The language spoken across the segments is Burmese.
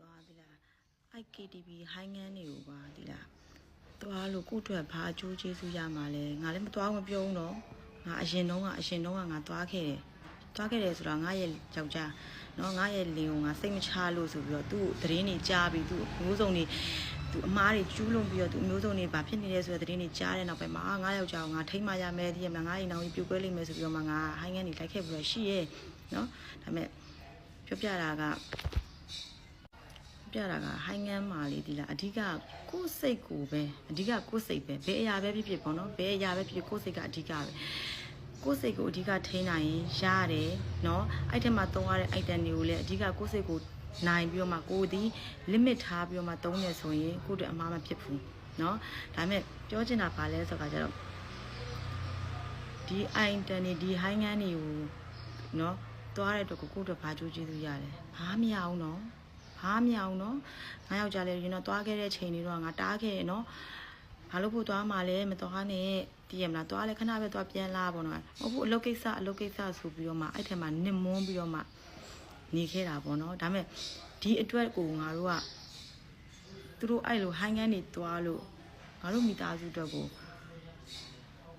သွားသီလား IKTV ဟိုင်းငန်းတွေကိုပါသီလားသွားလို့ကို့အတွက်ဘာအကျိုးကျေးဇူးရမှာလဲငါလည်းမသွားဘူးမပြောဘူးတော့ငါအရင်တုန်းကအရင်တုန်းကငါသွားခဲ့တယ်သွားခဲ့တယ်ဆိုတော့ငါရဲ့ယောက်ျားနော်ငါရဲ့လင်ကိုငါစိတ်မချလို့ဆိုပြီးတော့သူ့သတင်းတွေကြားပြီးသူ့မျိုးစုံတွေသူအမားတွေကျူးလွန်ပြီးတော့သူမျိုးစုံတွေဘာဖြစ်နေလဲဆိုတဲ့သတင်းတွေကြားတဲ့နောက်ပိုင်းမှာအာငါယောက်ျားကိုငါထိမ့်မရမယ်ဒီရမလားငါအိမ်အောင်ကြီးပြိုကွဲလိမ့်မယ်ဆိုပြီးတော့မှငါဟိုင်းငန်းတွေလိုက်ခဲ့ပြီးတော့ရှိရဲ့နော်ဒါပေမဲ့ပြောပြတာက ပြတာကဟိုင်းငန်းမာလေးဒီလားအဓိကကိုယ်စိတ်ကိုပဲအဓိကကိုယ်စိတ်ပဲဘယ်အရာပဲဖြစ်ဖြစ်ပေါ့နော်ဘယ်အရာပဲဖြစ်ဖြစ်ကိုယ်စိတ်ကအဓိကပဲကိုယ်စိတ်ကိုအဓိကထိန်းနိုင်ရင်ရတယ်နော်အဲ့ထက်မှသုံးရတဲ့ item တွေကိုလည်းအဓိကကိုယ်စိတ်ကိုနိုင်ပြီးတော့မှကိုယ်ဒီ limit ထားပြီးတော့မှသုံးနေဆိုရင်ကိုယ့်အတွက်အမှားမဖြစ်ဘူးနော်ဒါပေမဲ့ပြောချင်တာဘာလဲဆိုတော့ကျတော့ဒီ item တွေဒီ high gun တွေကိုနော်သွားတဲ့အတွက်ကိုကိုယ့်အတွက်ဘာကြိုးကျေးဇူးရလဲဘာမရအောင်နော် ဘာမရအောင်နော်ငါယောက်ျားလေးရင်တော့သွားခဲ့တဲ့ချိန်တွေတော့ငါတားခဲ့ရနော်ဘာလို့ဖို့သွားမှလဲမသွားနဲ့တည်ရမလားသွားလဲခဏပဲသွားပြန်လာပေါ့နော်မဟုတ်ဘူးအလုပ်ကိစ္စအလုပ်ကိစ္စဆိုပြီးတော့မှအဲ့ထက်မှနစ်မွန်းပြီးတော့မှနေခဲ့တာပေါ့နော်ဒါပေမဲ့ဒီအတွက်ကိုငါတို့ကသူတို့အဲ့လိုဟိုင်းငန်းနေသွားလို့ငါတို့မိသားစုအတွက်ကို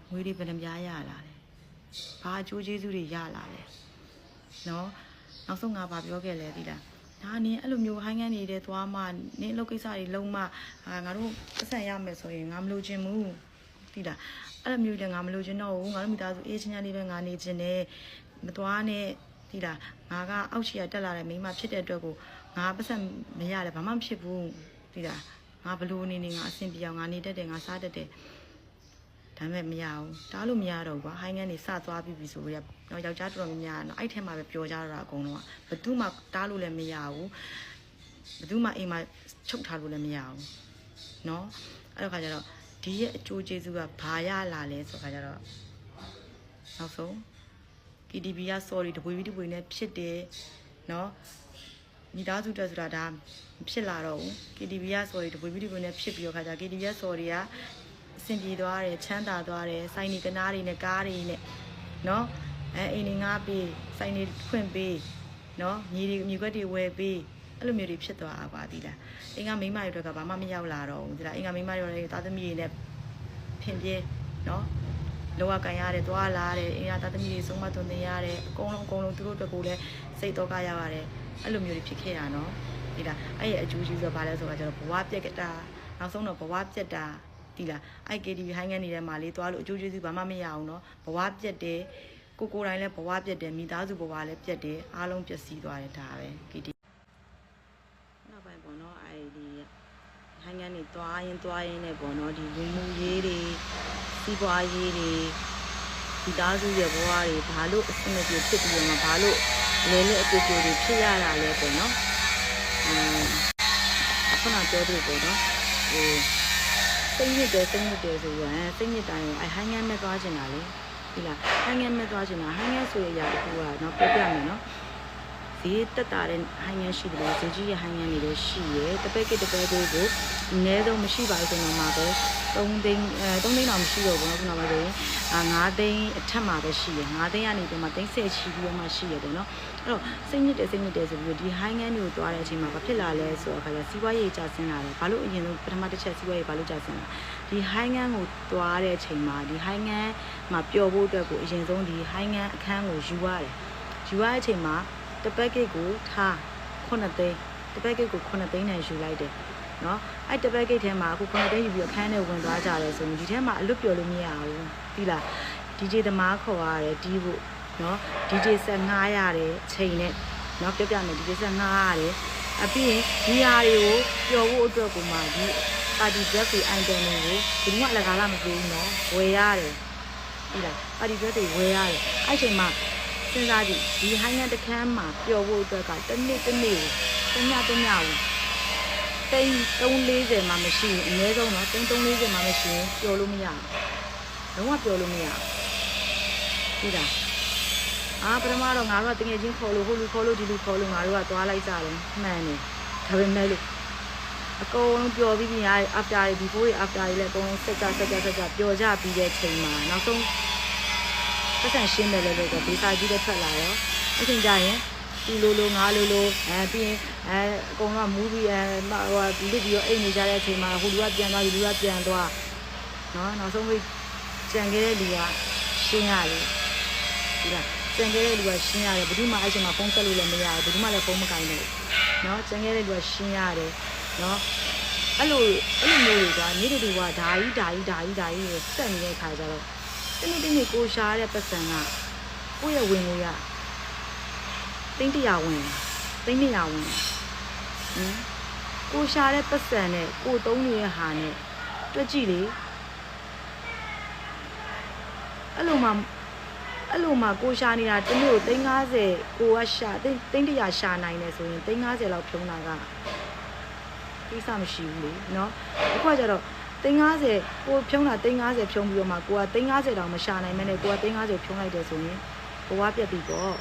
ငွေတွေဘယ်နှပြားရလာလဲဘာအကျိုးကျေးဇူးတွေရလာလဲနော်နောက်ဆုံးငါဘာပြောခဲ့လဲသိလား ဒါနင်းအဲ့လိုမျိုးဟိုင်းငန်းနေတဲ့သွားမှနင်းအလုပ်ကိစ္စတွေလုံးမအာငါတို့ပတ်စံရမယ်ဆိုရင်ငါမလိုချင်ဘူးသိလားအဲ့လိုမျိုးလည်းငါမလိုချင်တော့ဘူးငါတို့မိသားစုအေးချမ်းချမ်းလေးပဲငါနေချင်တယ်မသွားနဲ့သိလားငါကအောက်ချီကတက်လာတဲ့မိန်းမဖြစ်တဲ့အတွက်ကိုငါပတ်စံမရတယ်ဘာမှမဖြစ်ဘူးသိလားငါဘလို့နေနေငါအဆင်ပြေအောင်ငါနေတတ်တယ်ငါစားတတ်တယ် ဒါပေမဲ့မရဘူးတားလို့မရတော့ဘူးကွာဟိုင်းငန်းနေစသွားပြီပြီဆိုတော့တော့ယောက်ျားတော်တော်များများနော်အဲ့ထဲမှာပဲပျော်ကြတော့တာအကုန်လုံးကဘသူမှတားလို့လည်းမရဘူးဘသူမှအိမ်မှာချုပ်ထားလို့လည်းမရဘူးเนาะအဲ့တော့ခါကျတော့ဒီရဲ့အကျိုးကျေးဇူးကဘာရလာလဲဆိုတော့ခါကျတော့နောက်ဆုံး KTV က sorry တပွေပြီးတပွေနဲ့ဖြစ်တယ်เนาะမိသားစုတက်ဆိုတာဒါမဖြစ်လာတော့ဘူး KTV က sorry တပွေပြီးတပွေနဲ့ဖြစ်ပြီးတော့ခါကျ KTV က sorry ကအ ဆင်ပြေသွားတယ်ချမ်းသာသွားတယ်စိုင်းနေကနားတွေနဲ့ကားတွေနဲ့เนาะအဲအိမ်တွေငားပေးစိုင်းတွေဖွင့်ပေးเนาะမြေတွေမြေခွက်တွေဝယ်ပေးအဲ့လိုမျိုးတွေဖြစ်သွားတာပါဒီလားအင်္ဂါမိန်းမတွေတော့ကဘာမှမရောက်လာတော့ဘူးဒီလားအင်္ဂါမိန်းမတွေတော့သားသမီးတွေနဲ့ဖင်ပြေเนาะလောကကန်ရတယ်သွားလာတယ်အင်္ဂါသားသမီးတွေဆုံးမသွန်သင်ရတယ်အကုန်လုံးအကုန်လုံးသူတို့အတွက်ကိုလည်းစိတ်တော့ကရရတယ်အဲ့လိုမျိုးတွေဖြစ်ခဲ့တာเนาะဒီလားအဲ့ရဲ့အကျိုးကြီးဆိုတော့ဘာလဲဆိုတော့ကျတော့ဘဝပြက်ကတာနောက်ဆုံးတော့ဘဝပြက်တာ တိလားအဲ့ KTV ဟိုင်းငန်းနေတဲ့မှာလေးသွားလို့အကျိုးကျေးဇူးဘာမှမရအောင်နော်ဘဝပြက်တယ်ကိုကိုတိုင်းလည်းဘဝပြက်တယ်မိသားစုဘဝလည်းပြက်တယ်အားလုံးပျက်စီးသွားတယ်ဒါပဲ KTV နောက်ပိုင်းပေါ့နော်အဲ့ဒီဟိုင်းငန်းနေသွားရင်သွားရင်လည်းပေါ့နော်ဒီလူမှုရေးတွေစီးပွားရေးတွေမိသားစုရဲ့ဘဝတွေဘာလို့အဆင်မပြေဖြစ်ပြီးတော့ဘာလို့လဲလဲအတူတူတွေဖြစ်ရတာလဲပေါ့နော်အဲခုနပြောသလိုပေါ့နော်ဟို စိတ်ညစ်တယ်စိတ်ညစ်တယ်ဆိုရင်စိတ်ညစ်တိုင်းကိုအဲဟိုင်းငန်းမဲ့သွားချင်တာလေဒီလားဟိုင်းငန်းမဲ့သွားချင်တာဟိုင်းငန်းဆိုရရတခုကတော့ပြပြမယ်နော် ဈေးတက်တာတဲ့ဟိုင်းငန်းရှိတယ်ဈေးကြီးရဲ့ဟိုင်းငန်းတွေလည်းရှိရယ်တပည့်ကတပည့်သေးကိုအနည်းဆုံးမရှိပါဘူးဆိုတော့မှပဲ3သိန်းအဲ3သိန်းတော့မရှိတော့ဘူးနော်ခုနကဆိုရင်အာ9သိန်းအထက်မှာပဲရှိရယ်9သိန်းကနေပြီးမှသိန်း10ချီပြီးတော့မှရှိရယ်ပေါ့နော်အဲ့တော့စိတ်ညစ်တယ်စိတ်ညစ်တယ်ဆိုပြီးဒီဟိုင်းငန်းတွေကိုတွားတဲ့အချိန်မှာဘာဖြစ်လာလဲဆိုတော့အခါကျစီးပွားရေးကျဆင်းလာတယ်ဘာလို့အရင်ဆုံးပထမတစ်ချက်စီးပွားရေးဘာလို့ကျဆင်းလာဒီဟိုင်းငန်းကိုတွားတဲ့အချိန်မှာဒီဟိုင်းငန်းမှာပျော်ဖို့အတွက်ကိုအရင်ဆုံးဒီဟိုင်းငန်းအခန်းကိုယူရတယ်ယူရတဲ့အချိန်မှာ တပတ်ကိတ်ကိုထား9သိန်းတပတ်ကိတ်ကို9သိန်းနဲ့ယူလိုက်တယ်နော်အဲ့တပတ်ကိတ်ထဲမှာအခု9သိန်းယူပြီးအခန်းထဲဝင်သွားကြတယ်ဆိုရင်ဒီထဲမှာအလွတ်ပျော်လို့မရဘူးဒီလား DJ သမားခေါ်ရတယ်ဒီဖို့နော် DJ ဆက်ငှားရတယ်ချိန်နဲ့နော်ပြပြမယ် DJ ဆက်ငှားရတယ်အပြီးရင်ဒီဟာတွေကိုပျော်ဖို့အတွက်ကိုမှဒီပါတီဘက်တွေအိုင်တန်တွေကိုဘယ်သူမှအလကားလာမပြေဘူးနော်ဝယ်ရတယ်ဒီလားပါတီဘက်တွေဝယ်ရတယ်အဲ့ချိန်မှာ စဉ်းစားကြည့်ဒီဟိုင်းငန်းတစ်ခန်းမှာပျော်ဖို့အတွက်ကတစ်နေ့တစ်နေ့ကိုတစ်ညတစ်ညကိုတိန်း340မှမရှိရင်အနည်းဆုံးတော့တိန်း340မှမရှိရင်ပျော်လို့မရဘူးလုံးဝပျော်လို့မရဘူးဒီလားအာပထမတော့ငါတို့ကတကယ်ချင်းခေါ်လို့ဟိုလူခေါ်လို့ဒီလူခေါ်လို့ငါတို့ကသွားလိုက်ကြတယ်မှန်တယ်ဒါပေမဲ့လို့အကုန်လုံးပျော်ပြီးပြီအား after တွေ before တွေ after တွေလည်းအကုန်လုံးစက်ကြစက်ကြစက်ကြပျော်ကြပြီးတဲ့ချိန်မှာနောက်ဆုံး ပတ်စံရှင်းတယ်လို့လို့ဘေးစာကြီးတဲ့ထွက်လာရောအချိန်ကြရင်သူလိုလိုငါလိုလိုအဲပြီးရင်အဲအကုန်လုံးမူးပြီးအဲဟိုဟာလစ်ပြီးတော့အိတ်နေကြတဲ့အချိန်မှာဟိုလူကပြန်သွားဒီလူကပြန်သွားနော်နောက်ဆုံးပြီးကြံခဲ့တဲ့လူကရှင်းရတယ်ဒီလားကြံခဲ့တဲ့လူကရှင်းရတယ်ဘယ်သူမှအဲ့ချိန်မှာဖုန်းဆက်လို့လည်းမရဘူးဘယ်သူမှလည်းဖုန်းမကင်ဘူးနော်ကြံခဲ့တဲ့လူကရှင်းရတယ်နော်အဲ့လိုအဲ့လိုမျိုးတွေကနေ့တူကဓာကြီးဓာကြီးဓာကြီးဓာကြီးကိုဆက်နေတဲ့ခါကျတော့ တနေ့တနေ့ကိုရှားတဲ့ပတ်စံကကိုယ့်ရဲ့ဝင်လို့ရသိန်းတရာဝင်သိန်းတရာဝင်ဟင်ကိုရှားတဲ့ပတ်စံနဲ့ကိုသုံးနေတဲ့ဟာနဲ့တွက်ကြည့်လေအဲ့လိုမှအဲ့လိုမှကိုရှားနေတာတနေ့ကို350ကိုကရှာသိန်းသိန်းတရာရှာနိုင်တယ်ဆိုရင်350လောက်ဖြုံးတာကကိစ္စမရှိဘူးလေနော်အခုကကျတော့ 350ကိုဖြုံးတာ350ဖြုံးပြီးတော့မှကိုက350တောင်မရှာနိုင်မဲနဲ့ကိုက350ဖြုံးလိုက်တယ်ဆိုရင်ဘဝပြက်ပြီပေါ့